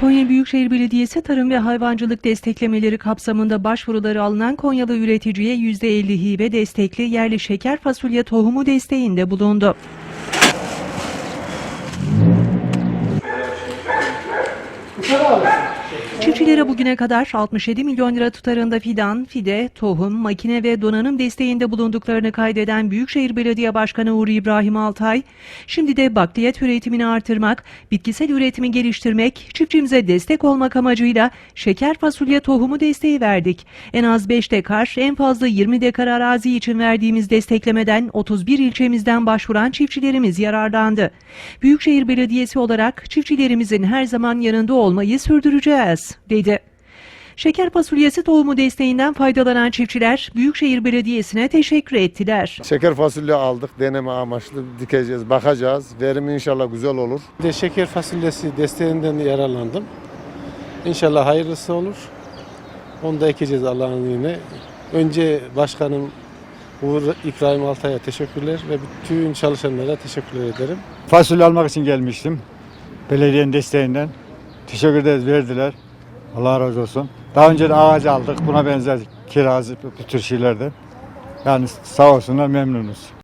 Konya Büyükşehir Belediyesi Tarım ve Hayvancılık Desteklemeleri kapsamında başvuruları alınan Konyalı üreticiye %50 hibe destekli yerli şeker fasulye tohumu desteğinde bulundu. Çiftçilere bugüne kadar 67 milyon lira tutarında fidan, fide, tohum, makine ve donanım desteğinde bulunduklarını kaydeden Büyükşehir Belediye Başkanı Uğur İbrahim Altay, şimdi de bakliyat üretimini artırmak, bitkisel üretimi geliştirmek, çiftçimize destek olmak amacıyla şeker fasulye tohumu desteği verdik. En az 5 dekar, en fazla 20 dekar arazi için verdiğimiz desteklemeden 31 ilçemizden başvuran çiftçilerimiz yararlandı. Büyükşehir Belediyesi olarak çiftçilerimizin her zaman yanında olmayı sürdüreceğiz, dedi. Şeker fasulyesi tohumu desteğinden faydalanan çiftçiler Büyükşehir Belediyesi'ne teşekkür ettiler. Şeker fasulye aldık deneme amaçlı dikeceğiz bakacağız. Verim inşallah güzel olur. De şeker fasulyesi desteğinden yararlandım. İnşallah hayırlısı olur. Onu da ekeceğiz Allah'ın izniyle. Önce başkanım Uğur İbrahim Altay'a teşekkürler ve bütün çalışanlara teşekkür ederim. Fasulye almak için gelmiştim. Belediyenin desteğinden. Teşekkür ederiz verdiler. Allah razı olsun. Daha önce de ağaç aldık. Buna benzer kiraz bu tür şeylerden. Yani sağ olsunlar memnunuz.